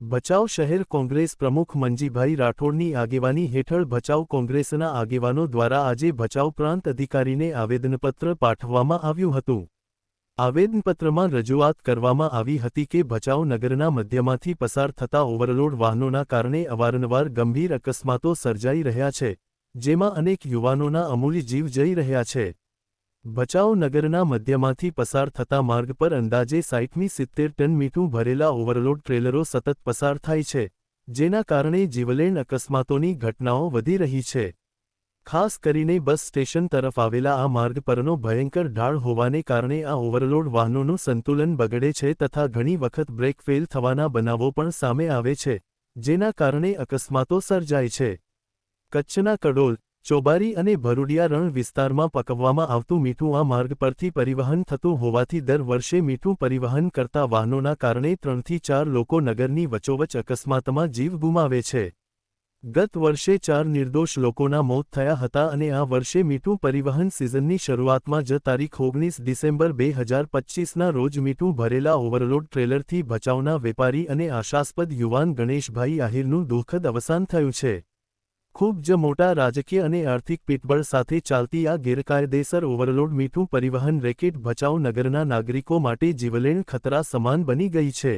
ભચાઉ શહેર કોંગ્રેસ પ્રમુખ મંજીભાઈ રાઠોડની આગેવાની હેઠળ ભચાઉ કોંગ્રેસના આગેવાનો દ્વારા આજે ભચાઉ પ્રાંત અધિકારીને આવેદનપત્ર પાઠવવામાં આવ્યું હતું. આવેદનપત્રમાં રજૂઆત કરવામાં આવી હતી કે ભચાઉ નગરના મધ્યમાંથી પસાર થતા ઓવરલોડ વાહનોના કારણે અવારનવાર ગંભીર અકસ્માતો સર્જાઈ રહ્યા છે, જેમાં અનેક યુવાનોના અમૂલ્ય જીવ જઈ રહ્યા છે. ભચાઉ નગરના મધ્યમાંથી પસાર થતા માર્ગ પર અંદાજે સાઠમી સિત્તેર ટન મીઠું ભરેલા ઓવરલોડ ટ્રેલરો સતત પસાર થાય છે, જેના કારણે જીવલેણ અકસ્માતોની ઘટનાઓ વધી રહી છે. ખાસ કરીને બસ સ્ટેશન તરફ આવેલા આ માર્ગ પરનો ભયંકર ઢાળ હોવાને કારણે આ ઓવરલોડ વાહનોનું સંતુલન બગડે છે તથા ઘણી વખત બ્રેક ફેલ થવાના બનાવો પણ સામે આવે છે, જેના કારણે અકસ્માતો સર્જાય છે. કચ્છના કડોલ ચોબારી અને ભરૂડિયા રણ વિસ્તારમાં પકવવામાં આવતું મીઠું આ માર્ગ પરથી પરિવહન થતું હોવાથી દર વર્ષે મીઠું પરિવહન કરતા વાહનોના કારણે ત્રણથી ચાર લોકો નગરની વચોવચ અકસ્માતમાં જીવ ગુમાવે છે. ગત વર્ષે ચાર નિર્દોષ લોકોના મોત થયા હતા અને આ વર્ષે મીઠું પરિવહન સિઝનની શરૂઆતમાં જ તારીખ ઓગણીસ ડિસેમ્બર બે હજાર પચ્ચીસના રોજ મીઠું ભરેલા ઓવરલોડ ટ્રેલરથી ભચાઉના વેપારી અને આશાસ્પદ યુવાન ગણેશભાઈ આહિરનું દુઃખદ અવસાન થયું છે. ખૂબ જ મોટા રાજકીય અને આર્થિક પીઠબળ સાથે ચાલતી આ ગેરકાયદેસર ઓવરલોડ મીઠું પરિવહન રેકેટ ભચાઉ નગરના નાગરિકો માટે જીવલેણ ખતરા સમાન બની ગઈ છે.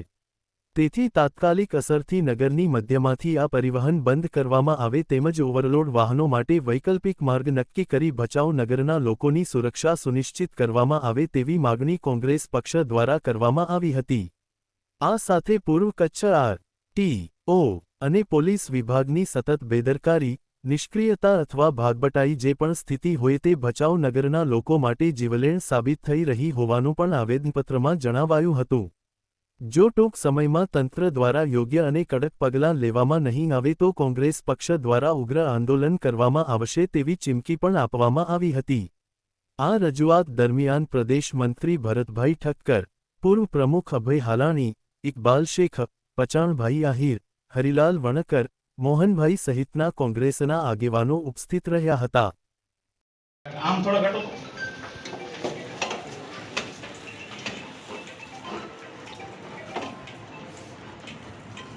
તેથી તાત્કાલિક અસરથી નગરની મધ્યમાંથી આ પરિવહન બંધ કરવામાં આવે તેમજ ઓવરલોડ વાહનો માટે વૈકલ્પિક માર્ગ નક્કી કરી ભચાઉ નગરના લોકોની સુરક્ષા સુનિશ્ચિત કરવામાં આવે તેવી માગણી કોંગ્રેસ પક્ષ દ્વારા કરવામાં આવી હતી. આ સાથે પૂર્વ કચ્છ આર ટી ઓ અને પોલીસ વિભાગની સતત બેદરકારી, નિષ્ક્રિયતા અથવા ભાગબટાઈ જે પણ સ્થિતિ હોય તે ભચાઉ નગરના લોકો માટે જીવલેણ સાબિત થઈ રહી હોવાનું પણ આવેદનપત્રમાં જણાવાયું હતું. જો ટૂંક સમયમાં તંત્ર દ્વારા યોગ્ય અને કડક પગલાં લેવામાં નહીં આવે તો કોંગ્રેસ પક્ષ દ્વારા ઉગ્ર આંદોલન કરવામાં આવશે તેવી ચીમકી પણ આપવામાં આવી હતી. આ રજૂઆત દરમિયાન પ્રદેશ મંત્રી ભરતભાઈ ઠક્કર, પૂર્વ પ્રમુખ અભય હાલાણી, ઇકબાલ શેખ, પચાણભાઈ આહિર હરિલાલ વણકર મોહનભાઈ સહિતના કોંગ્રેસના આગેવાનો ઉપસ્થિત રહ્યા હતા. આમ થોડા ઘટો.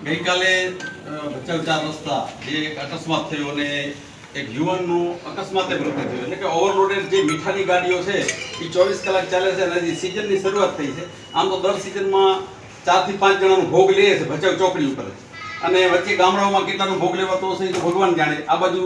ગઈકાલે ભચાઉ ચાર રસ્તા જે એક અકસ્માત થયો અને એક યુવાનનું અકસ્માતે મૃત્યુ થયું. એટલે કે ઓવરલોડેડ જે મીઠાની ગાડીઓ છે એ ચોવીસ કલાક ચાલે છે અને હજી સિઝનની શરૂઆત થઈ છે. આમ તો દર સિઝનમાં ચારથી પાંચ જણાનો ભોગ લે છે ભચાઉ ચોકડી ઉપર જ. અને વચ્ચે ગામડાઓમાં કેટલાનો ભોગ લેવાતો હશે તો ભગવાન જાણે આ બાજુ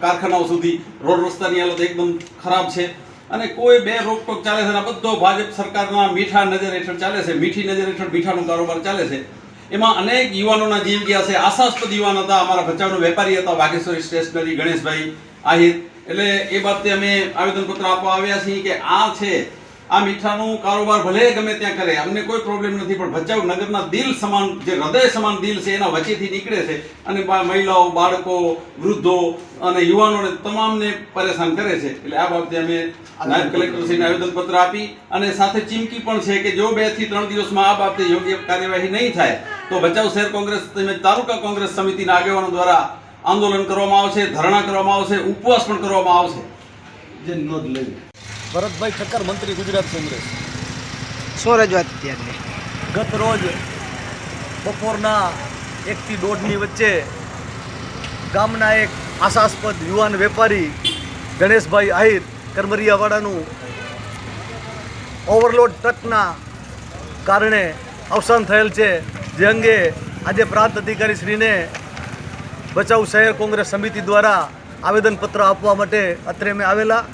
કારખાનાઓ સુધી, રોડ રસ્તાની હાલત એકદમ ખરાબ છે. અને કોઈ બે રોકટોક ચાલે છે અને બધો ભાજપ સરકારના મીઠા નજર હેઠળ ચાલે છે. મીઠી નજર હેઠળ મીઠાનો કારોબાર ચાલે છે. એમાં અનેક યુવાનોના જીવ ગયા છે. આશાસ્પદ યુવાન હતા, અમારા ભચાઉનો વેપારી હતા, વાઘેશ્વરી સ્ટેશનરી ગણેશભાઈ આહિર. એટલે એ બાબતે અમે આવેદનપત્ર આપવા આવ્યા છીએ કે આ છે આ મીઠાનું કારોબાર ભલે ગમે ત્યાં કરે અમને કોઈ પ્રોબ્લેમ નથી પણ ભચાઉ નગરના દિલ સમાન જે હૃદય સમાન દિલ છે એના વચ્ચેથી નીકળે છે. અને મહિલાઓ બાળકો વૃદ્ધો અને યુવાનોને તમામને પરેશાન કરે છે. એટલે આ બાબતે અમે નાયબ કલેક્ટરશ્રીને આવેદનપત્ર આપી અને સાથે ચીમકી પણ છે કે જો બેથી ત્રણ દિવસમાં આ બાબતે યોગ્ય કાર્યવાહી નહીં થાય તો ભચાઉ શહેર કોંગ્રેસ તેમજ તાલુકા કોંગ્રેસ સમિતિના આગેવાનો દ્વારા આંદોલન કરવામાં આવશે ધરણા કરવામાં આવશે ઉપવાસ પણ કરવામાં આવશે. જે નોંધ લેવી ભરતભાઈ ઠક્કર મંત્રી ગુજરાત કોંગ્રેસ. શું રજૂઆત હતી ગત રોજ બપોરના એકથી દોઢની વચ્ચે ગામના એક આશાસ્પદ યુવાન વેપારી ગણેશભાઈ આહિર કરમરિયાવાડાનું ઓવરલોડ ટ્રકના કારણે અવસાન થયેલ છે. જે અંગે આજે પ્રાંત અધિકારી શ્રીને બચાવ શહેર કોંગ્રેસ સમિતિ દ્વારા આવેદનપત્ર આપવા માટે અત્રે અમે આવેલા.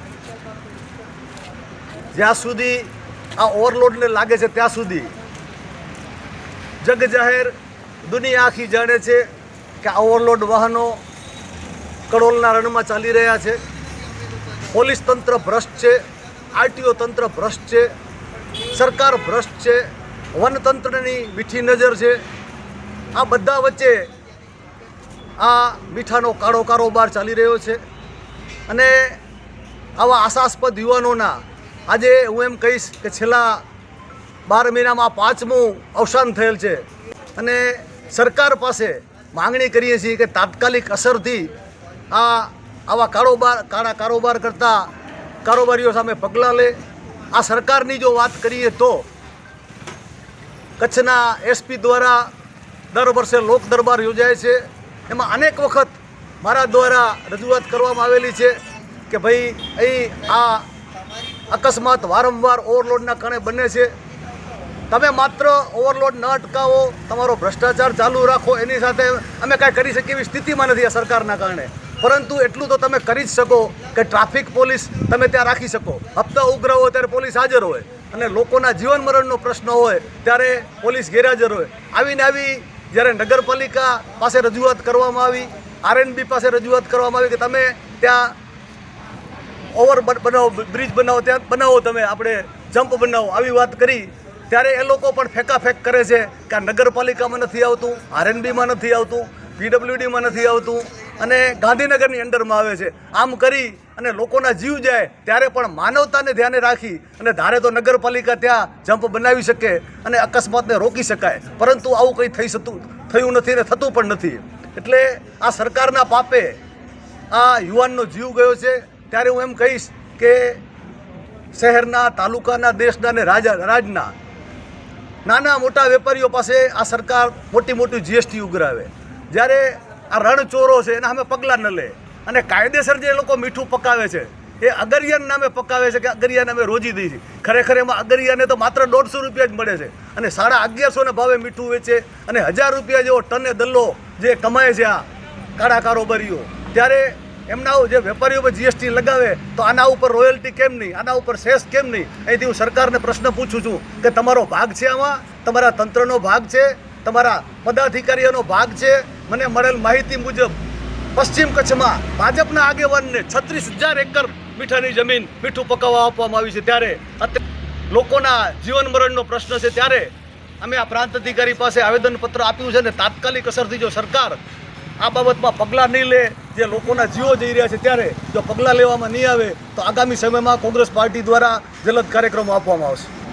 જ્યાં સુધી આ ઓવરલોડને લાગે છે, ત્યાં સુધી. જગ જાહેર દુનિયા આખી જાણે છે કે આ ઓવરલોડ વાહનો કડોલના રણમાં ચાલી રહ્યા છે. પોલીસ તંત્ર ભ્રષ્ટ છે, આરટીઓ તંત્ર ભ્રષ્ટ છે, સરકાર ભ્રષ્ટ છે, વનતંત્રની મીઠી નજર છે. આ બધા વચ્ચે આ મીઠાનો કાળો કારોબાર ચાલી રહ્યો છે. અને આવા આશાસ્પદ યુવાનોના આજે હું એમ કહીશ કે છેલ્લા બાર મહિનામાં પાંચમું અવસાન થયેલ છે. અને સરકાર પાસે માંગણી કરીએ છીએ કે તાત્કાલિક અસરથી આ આવા કારોબાર, કાળા કારોબાર કરતા કારોબારીઓ સામે પગલાં લે. આ સરકારની જો વાત કરીએ તો કચ્છના એસપી દ્વારા દર વર્ષે લોક દરબાર યોજાય છે. એમાં અનેક વખત મારા દ્વારા રજૂઆત કરવામાં આવેલી છે કે ભાઈ, અહીં આ અકસ્માત વારંવાર ઓવરલોડના કારણે બને છે. તમે માત્ર ઓવરલોડ ન અટકાવો, તમારો ભ્રષ્ટાચાર ચાલુ રાખો, એની સાથે અમે કાંઈ કરી શકીએ એવી સ્થિતિમાં નથી આ સરકારના કારણે. પરંતુ એટલું તો તમે કરી જ શકો કે ટ્રાફિક પોલીસ તમે ત્યાં રાખી શકો. હપ્તા ઉગ્ર હોય ત્યારે પોલીસ હાજર હોય અને લોકોના જીવન મરણનો પ્રશ્ન હોય ત્યારે પોલીસ ગેરહાજર હોય. આવીને આવી જ્યારે નગરપાલિકા પાસે રજૂઆત કરવામાં આવી, આરએનબી પાસે રજૂઆત કરવામાં આવી કે તમે ત્યાં ઓવર બનાવો બ્રિજ બનાવો, ત્યાં બનાવો તમે, આપણે જમ્પ બનાવો, આવી વાત કરી. ત્યારે એ લોકો પણ ફેંકાફેંક કરે છે કે આ નગરપાલિકામાં નથી આવતું, આરએનબીમાં નથી આવતું, પીડબ્લ્યુડીમાં નથી આવતું અને ગાંધીનગરની અંડરમાં આવે છે. આમ કરી અને લોકોના જીવ જાય, ત્યારે પણ માનવતાને ધ્યાને રાખી અને ધારે તો નગરપાલિકા ત્યાં જમ્પ બનાવી શકે અને અકસ્માતને રોકી શકાય. પરંતુ આવું કંઈ થઈ શકતું થયું નથી ને થતું પણ નથી. એટલે આ સરકારના પાપે આ યુવાનનો જીવ ગયો છે. ત્યારે હું એમ કહીશ કે શહેરના, તાલુકાના, દેશના અને રાજા, રાજના નાના મોટા વેપારીઓ પાસે આ સરકાર મોટી મોટી જીએસટી ઉઘરાવે. જ્યારે આ રણચોરો છે, એના સામે પગલાં ન લે. અને કાયદેસર જે લોકો મીઠું પકાવે છે, એ અગરિયાન નામે પકાવે છે કે અગરિયા નામે રોજી દઈ છે. ખરેખર એમાં અગરિયાને તો માત્ર દોઢસો રૂપિયા જ મળે છે. અને સાડા અગિયારસોને ભાવે મીઠું વેચે અને હજાર રૂપિયા જેવો ટને દલ્લો જે કમાય છે આ કાળા કારોબારીઓ. ત્યારે એમના જે વેપારીઓ પર જીએસટી લગાવે, તો આના ઉપર રોયલ્ટી કેમ નહીં? આના ઉપર સેસ કેમ નહીં? અહીંથી હું સરકારને પ્રશ્ન પૂછું છું કે તમારો ભાગ છે આમાં? તમારા તંત્રનો ભાગ છે? તમારા પદાધિકારીઓનો ભાગ છે? મને મળેલ માહિતી મુજબ, પશ્ચિમ કચ્છમાં ભાજપના આગેવાનને છત્રીસ હજાર એકર મીઠાની જમીન મીઠું પકાવવા આપવામાં આવી છે. ત્યારે લોકોના જીવન મરણનો પ્રશ્ન છે. ત્યારે અમે આ પ્રાંત અધિકારી પાસે આવેદનપત્ર આપ્યું છે ને તાત્કાલિક અસરથી જો સરકાર આ બાબતમાં પગલાં નહીં લે જે લોકોના જીવો જઈ રહ્યા છે ત્યારે જો પગલાં લેવામાં નહીં આવે, તો આગામી સમયમાં કોંગ્રેસ પાર્ટી દ્વારા જલદ કાર્યક્રમો આપવામાં આવશે.